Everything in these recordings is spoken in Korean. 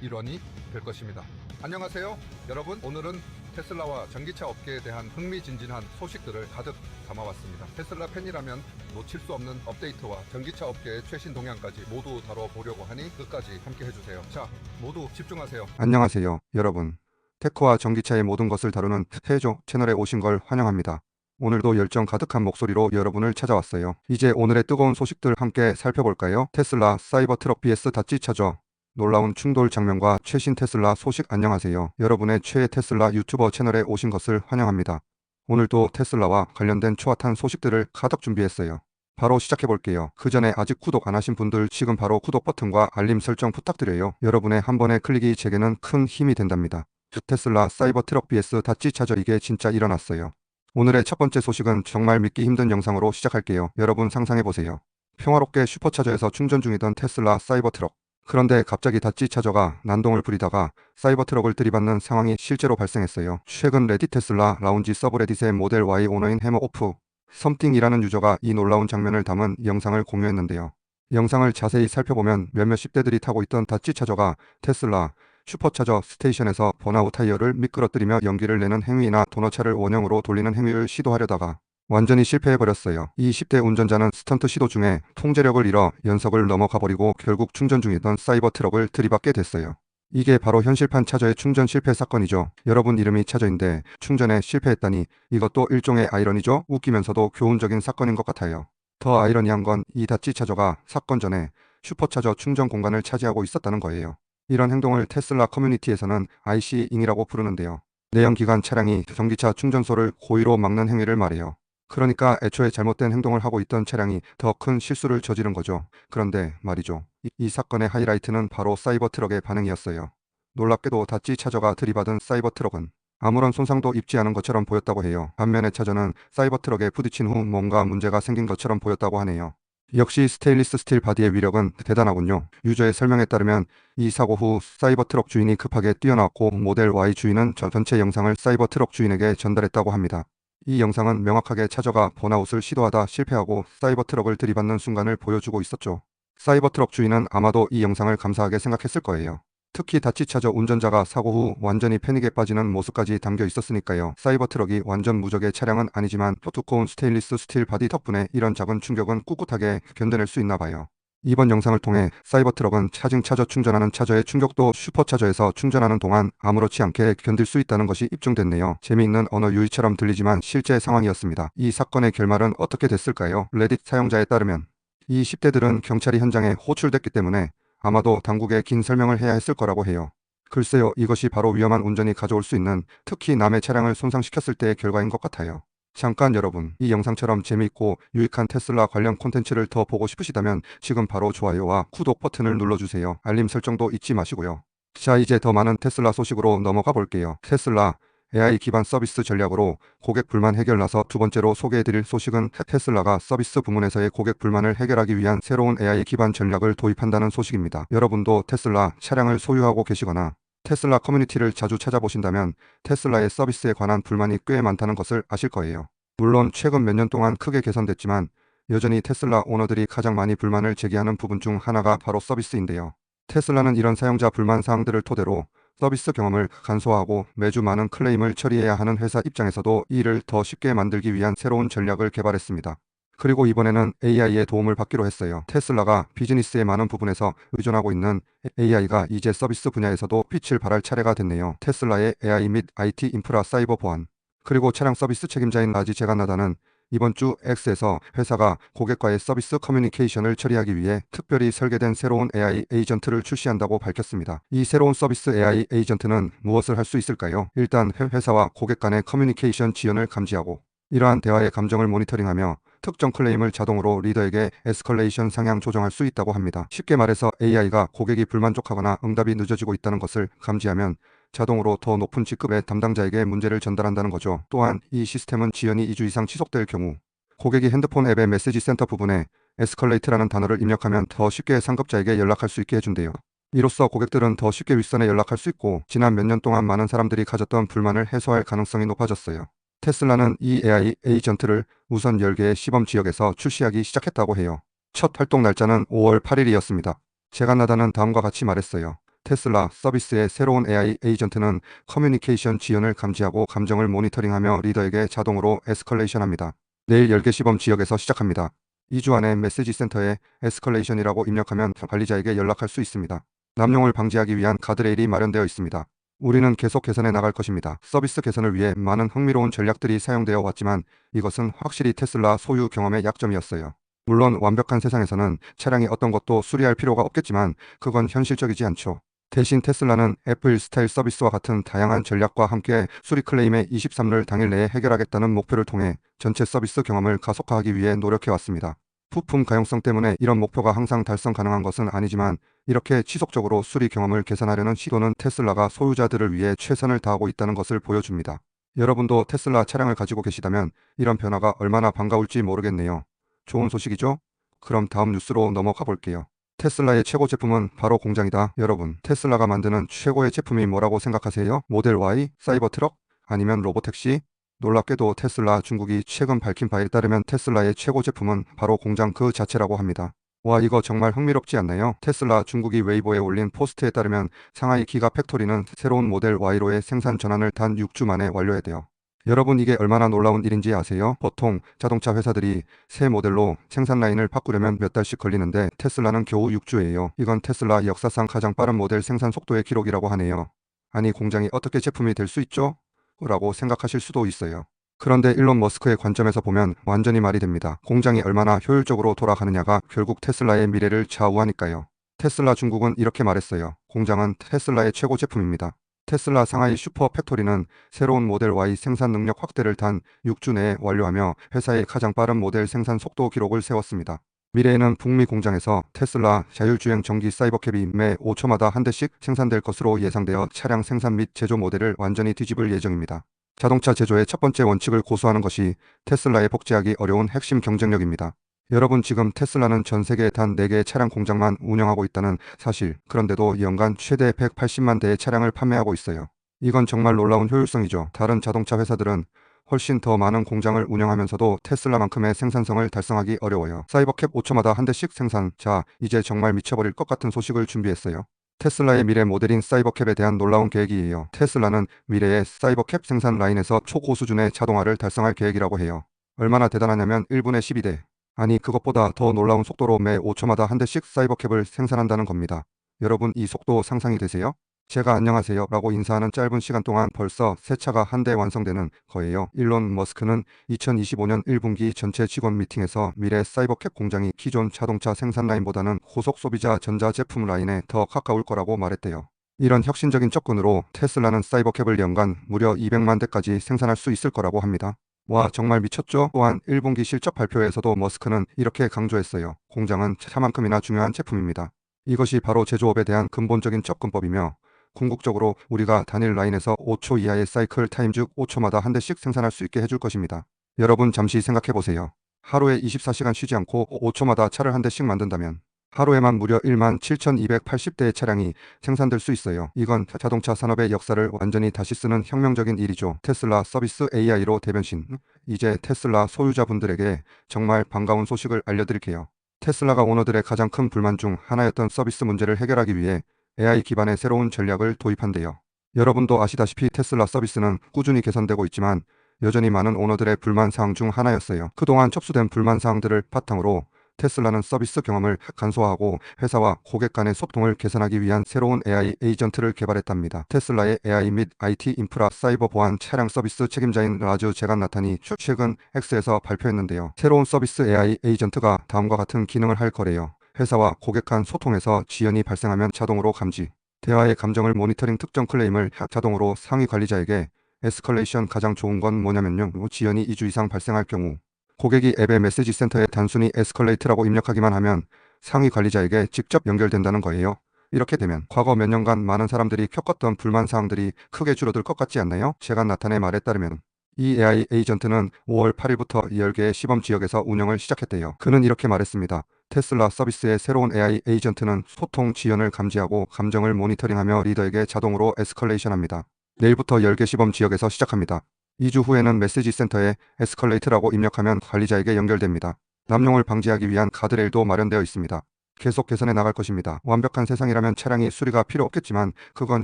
일원이 될 것입니다. 안녕하세요. 여러분, 오늘은 테슬라와 전기차 업계에 대한 흥미진진한 소식들을 가득 담아왔습니다. 테슬라 팬이라면 놓칠 수 없는 업데이트와 전기차 업계의 최신 동향까지 모두 다뤄보려고 하니 끝까지 함께 해주세요. 자, 모두 집중하세요. 안녕하세요, 여러분. 테크와 전기차의 모든 것을 다루는 태조 채널에 오신 걸 환영합니다. 오늘도 열정 가득한 목소리로 여러분을 찾아왔어요. 이제 오늘의 뜨거운 소식들 함께 살펴볼까요? 테슬라 사이버 트럭 BS 다찌 차저 놀라운 충돌 장면과 최신 테슬라 소식 안녕하세요. 여러분의 최애 테슬라 유튜버 채널에 오신 것을 환영합니다. 오늘도 테슬라와 관련된 초핫한 소식들을 가득 준비했어요. 바로 시작해 볼게요. 그 전에 아직 구독 안 하신 분들 지금 바로 구독 버튼과 알림 설정 부탁드려요. 여러분의 한 번의 클릭이 제게는 큰 힘이 된답니다. 테슬라 사이버 트럭 BS 다찌 차저 이게 진짜 일어났어요. 오늘의 첫 번째 소식은 정말 믿기 힘든 영상으로 시작할게요. 여러분 상상해 보세요. 평화롭게 슈퍼차저에서 충전 중이던 테슬라 사이버 트럭. 그런데 갑자기 다찌 차저가 난동을 부리다가 사이버 트럭을 들이받는 상황이 실제로 발생했어요. 최근 레디 테슬라 라운지 서브레딧의 모델 Y 오너인 해머 오프 썸띵이라는 유저가 이 놀라운 장면을 담은 영상을 공유했는데요. 영상을 자세히 살펴보면 몇몇 10대들이 타고 있던 다찌 차저가 테슬라 슈퍼차저 스테이션에서 번아웃 타이어를 미끄러뜨리며 연기를 내는 행위나 도너차를 원형으로 돌리는 행위를 시도하려다가 완전히 실패해버렸어요. 이 10대 운전자는 스턴트 시도 중에 통제력을 잃어 연석을 넘어가 버리고 결국 충전 중이던 사이버 트럭을 들이받게 됐어요. 이게 바로 현실판 차저의 충전 실패 사건이죠. 여러분 이름이 차저인데 충전에 실패했다니 이것도 일종의 아이러니죠. 웃기면서도 교훈적인 사건인 것 같아요. 더 아이러니한 건 이 다찌 차저가 사건 전에 슈퍼차저 충전 공간을 차지하고 있었다는 거예요. 이런 행동을 테슬라 커뮤니티에서는 IC잉이라고 부르는데요. 내연기관 차량이 전기차 충전소를 고의로 막는 행위를 말해요. 그러니까 애초에 잘못된 행동을 하고 있던 차량이 더 큰 실수를 저지른 거죠. 그런데 말이죠. 이, 이 사건의 하이라이트는 바로 사이버 트럭의 반응이었어요. 놀랍게도 다찌 차저가 들이받은 사이버 트럭은 아무런 손상도 입지 않은 것처럼 보였다고 해요. 반면에 차저는 사이버 트럭에 부딪힌 후 뭔가 문제가 생긴 것처럼 보였다고 하네요. 역시 스테인리스 스틸 바디의 위력은 대단하군요. 유저의 설명에 따르면 이 사고 후 사이버 트럭 주인이 급하게 뛰어나왔고 모델 Y 주인은 저 전체 영상을 사이버 트럭 주인에게 전달했다고 합니다. 이 영상은 명확하게 차저가 번아웃을 시도하다 실패하고 사이버 트럭을 들이받는 순간을 보여주고 있었죠. 사이버 트럭 주인은 아마도 이 영상을 감사하게 생각했을 거예요. 특히 다치 차저 운전자가 사고 후 완전히 패닉에 빠지는 모습까지 담겨 있었으니까요. 사이버 트럭이 완전 무적의 차량은 아니지만 또 두꺼운 스테인리스 스틸 바디 덕분에 이런 작은 충격은 꿋꿋하게 견뎌낼 수 있나 봐요. 이번 영상을 통해 사이버 트럭은 차징 차저 충전하는 차저의 충격도 슈퍼차저에서 충전하는 동안 아무렇지 않게 견딜 수 있다는 것이 입증됐네요. 재미있는 언어 유희처럼 들리지만 실제 상황이었습니다. 이 사건의 결말은 어떻게 됐을까요? 레딧 사용자에 따르면 이 10대들은 경찰이 현장에 호출됐기 때문에 아마도 당국에 긴 설명을 해야 했을 거라고 해요. 글쎄요, 이것이 바로 위험한 운전이 가져올 수 있는 특히 남의 차량을 손상시켰을 때의 결과인 것 같아요. 잠깐 여러분, 이 영상처럼 재미있고 유익한 테슬라 관련 콘텐츠를 더 보고 싶으시다면 지금 바로 좋아요와 구독 버튼을 눌러주세요. 알림 설정도 잊지 마시고요. 자, 이제 더 많은 테슬라 소식으로 넘어가 볼게요. 테슬라 AI 기반 서비스 전략으로 고객 불만 해결 나서 두 번째로 소개해드릴 소식은 테슬라가 서비스 부문에서의 고객 불만을 해결하기 위한 새로운 AI 기반 전략을 도입한다는 소식입니다. 여러분도 테슬라 차량을 소유하고 계시거나 테슬라 커뮤니티를 자주 찾아보신다면 테슬라의 서비스에 관한 불만이 꽤 많다는 것을 아실 거예요. 물론 최근 몇 년 동안 크게 개선됐지만 여전히 테슬라 오너들이 가장 많이 불만을 제기하는 부분 중 하나가 바로 서비스인데요. 테슬라는 이런 사용자 불만 사항들을 토대로 서비스 경험을 간소화하고 매주 많은 클레임을 처리해야 하는 회사 입장에서도 이 일을 더 쉽게 만들기 위한 새로운 전략을 개발했습니다. 그리고 이번에는 AI의 도움을 받기로 했어요. 테슬라가 비즈니스의 많은 부분에서 의존하고 있는 AI가 이제 서비스 분야에서도 빛을 발할 차례가 됐네요. 테슬라의 AI 및 IT 인프라 사이버 보안 그리고 차량 서비스 책임자인 라지 제가나다는 이번 주 X에서 회사가 고객과의 서비스 커뮤니케이션을 처리하기 위해 특별히 설계된 새로운 AI 에이전트를 출시한다고 밝혔습니다. 이 새로운 서비스 AI 에이전트는 무엇을 할 수 있을까요? 일단 회- 회사와 고객 간의 커뮤니케이션 지연을 감지하고 이러한 대화의 감정을 모니터링하며 특정 클레임을 자동으로 리더에게 에스컬레이션 상향 조정할 수 있다고 합니다. 쉽게 말해서 AI가 고객이 불만족하거나 응답이 늦어지고 있다는 것을 감지하면 자동으로 더 높은 직급의 담당자에게 문제를 전달한다는 거죠. 또한 이 시스템은 지연이 2주 이상 지속될 경우 고객이 핸드폰 앱의 메시지 센터 부분에 에스컬레이트라는 단어를 입력하면 더 쉽게 상급자에게 연락할 수 있게 해준대요. 이로써 고객들은 더 쉽게 윗선에 연락할 수 있고 지난 몇 년 동안 많은 사람들이 가졌던 불만을 해소할 가능성이 높아졌어요. 테슬라는 이 AI 에이전트를 우선 10개의 시범 지역에서 출시하기 시작했다고 해요. 첫 활동 날짜는 5월 8일이었습니다. 제가 나다는 다음과 같이 말했어요. 테슬라 서비스의 새로운 AI 에이전트는 커뮤니케이션 지연을 감지하고 감정을 모니터링하며 리더에게 자동으로 에스컬레이션합니다. 내일 10개 시범 지역에서 시작합니다. 2주 안에 메시지 센터에 에스컬레이션이라고 입력하면 관리자에게 연락할 수 있습니다. 남용을 방지하기 위한 가드레일이 마련되어 있습니다. 우리는 계속 개선해 나갈 것입니다. 서비스 개선을 위해 많은 흥미로운 전략들이 사용되어 왔지만 이것은 확실히 테슬라 소유 경험의 약점이었어요. 물론 완벽한 세상에서는 차량이 어떤 것도 수리할 필요가 없겠지만 그건 현실적이지 않죠. 대신 테슬라는 애플 스타일 서비스와 같은 다양한 전략과 함께 수리 클레임의 23를 당일 내에 해결하겠다는 목표를 통해 전체 서비스 경험을 가속화하기 위해 노력해 왔습니다. 부품 가용성 때문에 이런 목표가 항상 달성 가능한 것은 아니지만 이렇게 지속적으로 수리 경험을 개선하려는 시도는 테슬라가 소유자들을 위해 최선을 다하고 있다는 것을 보여줍니다. 여러분도 테슬라 차량을 가지고 계시다면 이런 변화가 얼마나 반가울지 모르겠네요. 좋은 소식이죠? 그럼 다음 뉴스로 넘어가 볼게요. 테슬라의 최고 제품은 바로 공장이다. 여러분, 테슬라가 만드는 최고의 제품이 뭐라고 생각하세요? 모델 Y, 사이버 트럭, 아니면 로보택시? 놀랍게도 테슬라 중국이 최근 밝힌 바에 따르면 테슬라의 최고 제품은 바로 공장 그 자체라고 합니다. 와 이거 정말 흥미롭지 않나요? 테슬라 중국이 웨이보에 올린 포스트에 따르면 상하이 기가 팩토리는 새로운 모델 Y로의 생산 전환을 단 6주 만에 완료했대요. 여러분 이게 얼마나 놀라운 일인지 아세요? 보통 자동차 회사들이 새 모델로 생산 라인을 바꾸려면 몇 달씩 걸리는데 테슬라는 겨우 6주예요. 이건 테슬라 역사상 가장 빠른 모델 생산 속도의 기록이라고 하네요. 아니 공장이 어떻게 제품이 될 수 있죠? 라고 생각하실 수도 있어요. 그런데 일론 머스크의 관점에서 보면 완전히 말이 됩니다. 공장이 얼마나 효율적으로 돌아가느냐가 결국 테슬라의 미래를 좌우하니까요. 테슬라 중국은 이렇게 말했어요. 공장은 테슬라의 최고 제품입니다. 테슬라 상하이 슈퍼 팩토리는 새로운 모델 Y 생산 능력 확대를 단 6주 내에 완료하며 회사의 가장 빠른 모델 생산 속도 기록을 세웠습니다. 미래에는 북미 공장에서 테슬라 자율주행 전기 사이버캡이 매 5초마다 한 대씩 생산될 것으로 예상되어 차량 생산 및 제조 모델을 완전히 뒤집을 예정입니다. 자동차 제조의 첫 번째 원칙을 고수하는 것이 테슬라의 복제하기 어려운 핵심 경쟁력입니다. 여러분 지금 테슬라는 전 세계 단 4개의 차량 공장만 운영하고 있다는 사실, 그런데도 연간 최대 180만 대의 차량을 판매하고 있어요. 이건 정말 놀라운 효율성이죠. 다른 자동차 회사들은 훨씬 더 많은 공장을 운영하면서도 테슬라만큼의 생산성을 달성하기 어려워요. 사이버캡 5초마다 한 대씩 생산. 자, 이제 정말 미쳐버릴 것 같은 소식을 준비했어요. 테슬라의 미래 모델인 사이버캡에 대한 놀라운 계획이에요. 테슬라는 미래의 사이버캡 생산 라인에서 초고수준의 자동화를 달성할 계획이라고 해요. 얼마나 대단하냐면 1분의 12대. 아니 그것보다 더 놀라운 속도로 매 5초마다 한 대씩 사이버캡을 생산한다는 겁니다. 여러분 이 속도 상상이 되세요? 제가 안녕하세요 라고 인사하는 짧은 시간 동안 벌써 새 차가 한 대 완성되는 거예요. 일론 머스크는 2025년 1분기 전체 직원 미팅에서 미래 사이버캡 공장이 기존 자동차 생산 라인보다는 고속 소비자 전자 제품 라인에 더 가까울 거라고 말했대요. 이런 혁신적인 접근으로 테슬라는 사이버캡을 연간 무려 200만 대까지 생산할 수 있을 거라고 합니다. 와 정말 미쳤죠? 또한 1분기 실적 발표에서도 머스크는 이렇게 강조했어요. 공장은 차만큼이나 중요한 제품입니다. 이것이 바로 제조업에 대한 근본적인 접근법이며 궁극적으로 우리가 단일 라인에서 5초 이하의 사이클 타임 즉 5초마다 한 대씩 생산할 수 있게 해줄 것입니다. 여러분 잠시 생각해 보세요. 하루에 24시간 쉬지 않고 5초마다 차를 한 대씩 만든다면 하루에만 무려 1만 7,280대의 차량이 생산될 수 있어요. 이건 자동차 산업의 역사를 완전히 다시 쓰는 혁명적인 일이죠. 테슬라 서비스 AI로 대변신. 이제 테슬라 소유자분들에게 정말 반가운 소식을 알려드릴게요. 테슬라가 오너들의 가장 큰 불만 중 하나였던 서비스 문제를 해결하기 위해 AI 기반의 새로운 전략을 도입한대요. 여러분도 아시다시피 테슬라 서비스는 꾸준히 개선되고 있지만 여전히 많은 오너들의 불만 사항 중 하나였어요. 그동안 접수된 불만 사항들을 바탕으로 테슬라는 서비스 경험을 간소화하고 회사와 고객 간의 소통을 개선하기 위한 새로운 AI 에이전트를 개발했답니다. 테슬라의 AI 및 IT 인프라 사이버 보안 차량 서비스 책임자인 라즈 제간 나타니 최근 X에서 발표했는데요. 새로운 서비스 AI 에이전트가 다음과 같은 기능을 할 거래요. 회사와 고객 간 소통에서 지연이 발생하면 자동으로 감지, 대화의 감정을 모니터링 특정 클레임을 자동으로 상위 관리자에게 에스컬레이션 가장 좋은 건 뭐냐면요. 지연이 2주 이상 발생할 경우 고객이 앱의 메시지 센터에 단순히 에스컬레이트라고 입력하기만 하면 상위 관리자에게 직접 연결된다는 거예요. 이렇게 되면 과거 몇 년간 많은 사람들이 겪었던 불만 사항들이 크게 줄어들 것 같지 않나요? 제가 나타내 말에 따르면 이 AI 에이전트는 5월 8일부터 10개의 시범 지역에서 운영을 시작했대요. 그는 이렇게 말했습니다. 테슬라 서비스의 새로운 AI 에이전트는 소통 지연을 감지하고 감정을 모니터링하며 리더에게 자동으로 에스컬레이션합니다. 내일부터 10개 시범 지역에서 시작합니다. 2주 후에는 메시지 센터에 에스컬레이트라고 입력하면 관리자에게 연결됩니다. 남용을 방지하기 위한 가드레일도 마련되어 있습니다. 계속 개선해 나갈 것입니다. 완벽한 세상이라면 차량이 수리가 필요 없겠지만 그건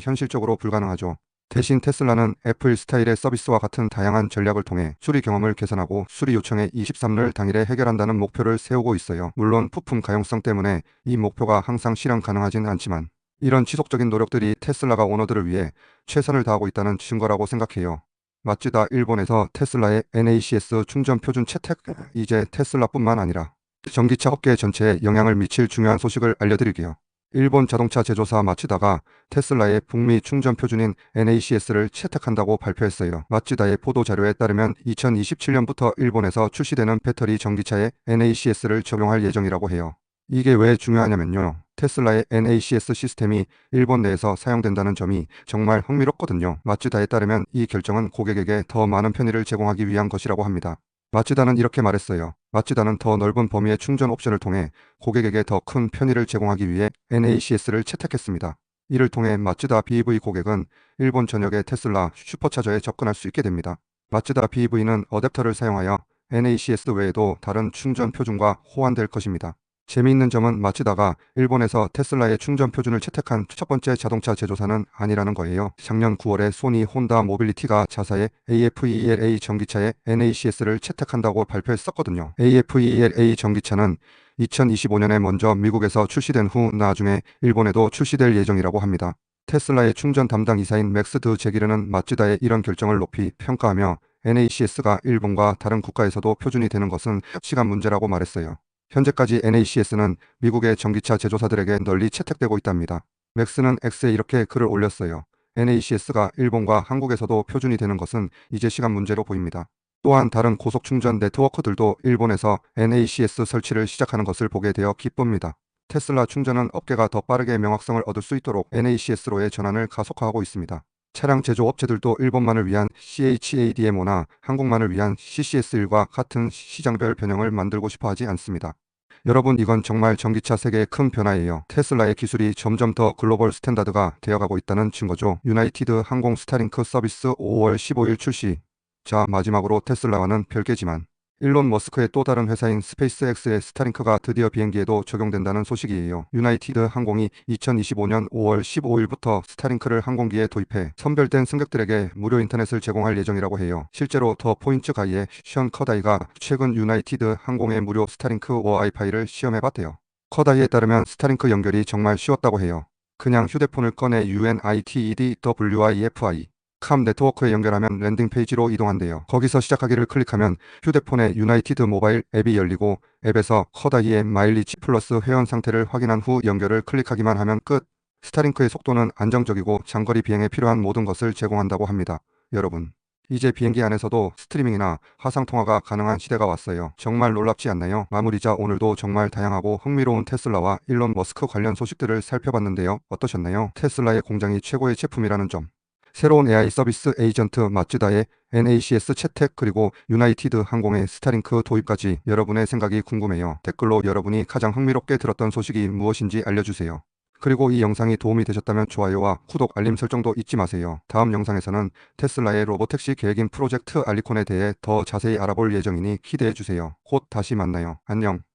현실적으로 불가능하죠. 대신 테슬라는 애플 스타일의 서비스와 같은 다양한 전략을 통해 수리 경험을 개선하고 수리 요청의 23를 당일에 해결한다는 목표를 세우고 있어요. 물론 부품 가용성 때문에 이 목표가 항상 실현 가능하진 않지만 이런 지속적인 노력들이 테슬라가 오너들을 위해 최선을 다하고 있다는 증거라고 생각해요. 마츠다 일본에서 테슬라의 NACS 충전 표준 채택 이제 테슬라뿐만 아니라 전기차 업계 전체에 영향을 미칠 중요한 소식을 알려드릴게요. 일본 자동차 제조사 마츠다가 테슬라의 북미 충전 표준인 NACS를 채택한다고 발표했어요. 마츠다의 보도 자료에 따르면 2027년부터 일본에서 출시되는 배터리 전기차에 NACS를 적용할 예정이라고 해요. 이게 왜 중요하냐면요. 테슬라의 NACS 시스템이 일본 내에서 사용된다는 점이 정말 흥미롭거든요. 마츠다에 따르면 이 결정은 고객에게 더 많은 편의를 제공하기 위한 것이라고 합니다. 마츠다는 이렇게 말했어요. 마츠다는 더 넓은 범위의 충전 옵션을 통해 고객에게 더 큰 편의를 제공하기 위해 NACS를 채택했습니다. 이를 통해 마츠다 BEV 고객은 일본 전역의 테슬라 슈퍼차저에 접근할 수 있게 됩니다. 마츠다 BEV는 어댑터를 사용하여 NACS 외에도 다른 충전 표준과 호환될 것입니다. 재미있는 점은 마츠다가 일본에서 테슬라의 충전 표준을 채택한 첫 번째 자동차 제조사는 아니라는 거예요. 작년 9월에 소니 혼다 모빌리티가 자사의 AFELA 전기차에 NACS를 채택한다고 발표했었거든요. AFELA 전기차는 2025년에 먼저 미국에서 출시된 후 나중에 일본에도 출시될 예정이라고 합니다. 테슬라의 충전 담당 이사인 맥스 드 제기르는 마츠다의 이런 결정을 높이 평가하며 NACS가 일본과 다른 국가에서도 표준이 되는 것은 시간 문제라고 말했어요. 현재까지 NACS는 미국의 전기차 제조사들에게 널리 채택되고 있답니다. 맥스는 X에 이렇게 글을 올렸어요. NACS가 일본과 한국에서도 표준이 되는 것은 이제 시간 문제로 보입니다. 또한 다른 고속 충전 네트워크들도 일본에서 NACS 설치를 시작하는 것을 보게 되어 기쁩니다. 테슬라 충전은 업계가 더 빠르게 명확성을 얻을 수 있도록 NACS로의 전환을 가속화하고 있습니다. 차량 제조 업체들도 일본만을 위한 CHADMO나 한국만을 위한 CCS1과 같은 시장별 변형을 만들고 싶어 하지 않습니다. 여러분 이건 정말 전기차 세계의 큰 변화예요. 테슬라의 기술이 점점 더 글로벌 스탠다드가 되어가고 있다는 증거죠. 유나이티드 항공 스타링크 서비스 5월 15일 출시. 자 마지막으로 테슬라와는 별개지만 일론 머스크의 또 다른 회사인 스페이스X의 스타링크가 드디어 비행기에도 적용된다는 소식이에요. 유나이티드 항공이 2025년 5월 15일부터 스타링크를 항공기에 도입해 선별된 승객들에게 무료 인터넷을 제공할 예정이라고 해요. 실제로 더 포인트 가이의 션 커다이가 최근 유나이티드 항공의 무료 스타링크 와이파이를 시험해봤대요. 커다이에 따르면 스타링크 연결이 정말 쉬웠다고 해요. 그냥 휴대폰을 꺼내 UNITED WIFI 캄 네트워크에 연결하면 랜딩 페이지로 이동한대요. 거기서 시작하기를 클릭하면 휴대폰에 유나이티드 모바일 앱이 열리고 앱에서 커다이의 마일리지 플러스 회원 상태를 확인한 후 연결을 클릭하기만 하면 끝. 스타링크의 속도는 안정적이고 장거리 비행에 필요한 모든 것을 제공한다고 합니다. 여러분. 이제 비행기 안에서도 스트리밍이나 화상 통화가 가능한 시대가 왔어요. 정말 놀랍지 않나요? 마무리자 오늘도 정말 다양하고 흥미로운 테슬라와 일론 머스크 관련 소식들을 살펴봤는데요. 어떠셨나요? 테슬라의 공장이 최고의 제품이라는 점. 새로운 AI 서비스 에이전트 마츠다의 NACS 채택 그리고 유나이티드 항공의 스타링크 도입까지 여러분의 생각이 궁금해요. 댓글로 여러분이 가장 흥미롭게 들었던 소식이 무엇인지 알려주세요. 그리고 이 영상이 도움이 되셨다면 좋아요와 구독 알림 설정도 잊지 마세요. 다음 영상에서는 테슬라의 로보택시 계획인 프로젝트 알리콘에 대해 더 자세히 알아볼 예정이니 기대해 주세요. 곧 다시 만나요. 안녕.